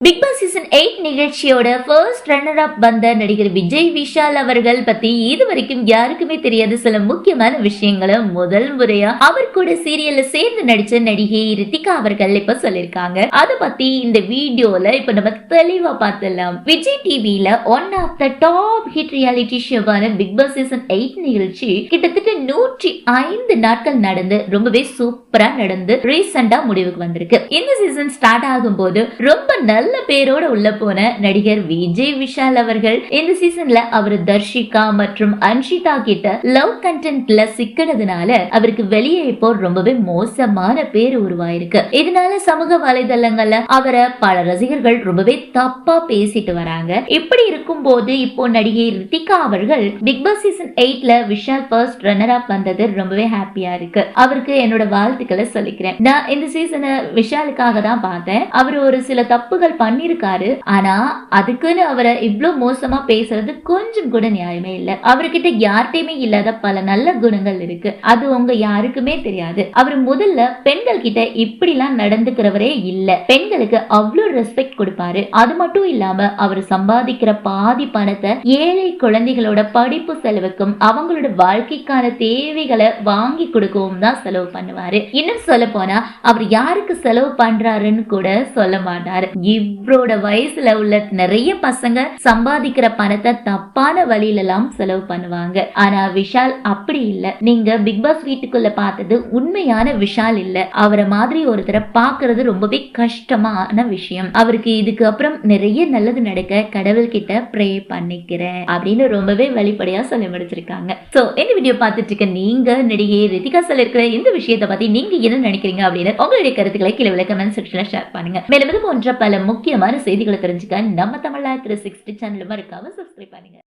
Big Boss season eight நிகழ்ச்சியோட first runner up வந்த நடிகர் விஜய் விஷால் அவர்கள் பத்தி இது வரைக்கும் யாருக்குமே தெரியாத சில முக்கியமான விஷயங்களை முதல் முறையா அவர் கூட சீரியல்ல சேர்ந்து நடிச்ச நடிகை ரித்திகா அவர்கள் இப்ப சொல்லிருக்காங்க அத பத்தி இந்த வீடியோல இப்ப நம்ம தெளிவா பார்த்துடலாம். விஜய் டிவில one of the top hit reality ஷோவான Bigg Boss season eight நிகழ்ச்சி கிட்டத்தட்ட நூற்றி ஐந்து நாட்கள் நடந்து ரொம்பவே சூப்பரா நடந்து ரீசெண்டா முடிவுக்கு வந்திருக்கு. இந்த சீசன் ஸ்டார்ட் ஆகும் போது ரொம்ப நல்ல பேரோட உள்ள போன நடிகர் விஜய் விஷால் அவர்கள் இந்த சீசன்ல அவர் தர்ஷிகா மற்றும் அன்ஷிதா கிட்ட லவ் கண்டென்ட்ல சிக்கினதுனால அவருக்கு வெளியே இப்போ ரொம்பவே மோசமான பேர் உருவாயிருக்கு. இதனால சமூக வலைதளங்கள்ல அவரை பல ரசிகர்கள் ரொம்பவே தப்பா பேசிட்டு வராங்க. இப்படி இருக்கும் போது இப்போ நடிகை ரித்திகா அவர்கள் பிக் பாஸ் சீசன் எயிட்ல விஷால் ஃபர்ஸ்ட் ரன்னர் அப் வந்தது ரொம்பவே ஹாப்பியா இருக்கு. அவருக்கு என்னோட வாழ்த்துக்களை சொல்லிக்கிறேன். நான் இந்த சீசனை விஷாலுக்காக தான் பார்த்தேன். அவர் ஒரு சில தப்புகள் பண்ணிருக்காரு ஆனா அதுக்குன்னு அவரை இவ்ளோ மோசமா பேசுறது கொஞ்சம் கூட நியாயமே இல்ல. அவர்கிட்ட யார்கிட்டயுமே இல்லாத பல நல்ல குணங்கள் இருக்கு. அது உங்க யாருக்குமே தெரியாது. அவர் முதல்ல பெண்கள் கிட்ட இப்படிலாம் நடந்துக்கிறவரே இல்ல. பெண்களுக்கு அவ்வளவு ரெஸ்பெக்ட் கொடுப்பாரு. அது மட்டும் இல்லாம அவர் சம்பாதிக்கிற பாதி பணத்தை ஏழை குழந்தைகளோட படிப்பு செலவுக்கும் அவங்களோட வாழ்க்கைக்கான தேவைகளை வாங்கி கொடுக்கவும் தான் செலவு பண்ணுவாரு. இன்னும் சொல்ல போனா அவர் யாருக்கு செலவு பண்றாருன்னு கூட சொல்ல மாட்டாரு. இவரோட வயசுல உள்ள நிறைய பசங்க சம்பாதிக்கிற பணத்தை தப்பான வழியில எல்லாம் செலவு பண்ணுவாங்க. ஆனா விஷால் அப்படி இல்ல. நீங்க பிக் பாஸ் வீட்டுக்குள்ள பார்த்தது உண்மையான விஷால் இல்ல. அவரை மாதிரி ஒருத்தரை பாக்குறது ரொம்பவே கஷ்டமான விஷயம். அவருக்கு இதுக்கு அப்புறம் நிறைய நல்லது நடக்க கடவுள் கிட்ட ப்ரே பண்ணிக்கிறேன் அப்படின்னு ரொம்பவே வெளிப்படையா சொல்லி முடிச்சிருக்காங்க. சோ இந்த வீடியோ பார்த்துட்டு இருக்க நீங்க நடிகை ரித்திகா சொல்லிருக்கிற இந்த விஷயத்தை பத்தி நீங்க என்ன நினைக்கிறீங்க அப்படின்னு உங்களுடைய கருத்துக்களை கீழே கமெண்ட் செக்ஷன்ல ஷேர் பண்ணுங்க. மேலும் இது போன்ற பல முக்கியமான செய்திகளை தெரிஞ்சு தெரிஞ்சுக்க நம்ம தமிழ்நாடு த்ரீ சிக்ஸ்டி சேனல் மறக்காம சப்ஸ்கிரைப் பண்ணுங்க